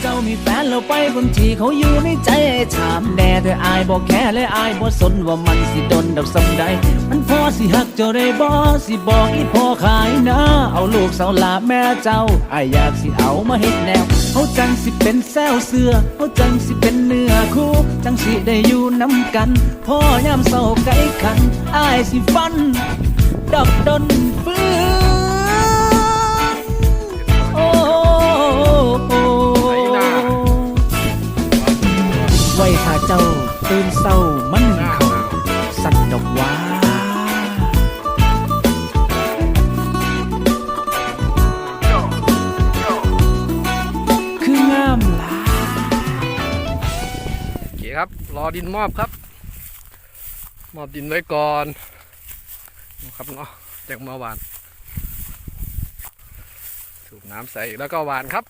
เจ้ามีแฟนแล้วไปคนที่เขาอยู่ในใจถามแน่แต่อายบอกแค่และอายบ่สนว่ามันสิดนดอกสำใดมันพอสิหักเจ้าได้บ่สิบอกอีพ่อขายนะ เอาลูกสาวลาแม่เจ้าอายอยากสิเอามาเฮ็ดแนวเขาจังสิเป็นแซวเสือเขาจังสิเป็นเนื้อคู่จังสิได้อยู่น้ำกันพ่อยามเศร้าไกลขันอายสิฟันดอกดนฟื้ ไว้ถ้าเจ้าตื่นเศร้ามันเขาสัตว์ดอกว่าคืองามลาโอเคครับ รอดินมอบครับ มอบดินไว้ก่อนนะครับเนาะจากเมาหวาน สูบน้ำใส่แล้วก็หวานครับ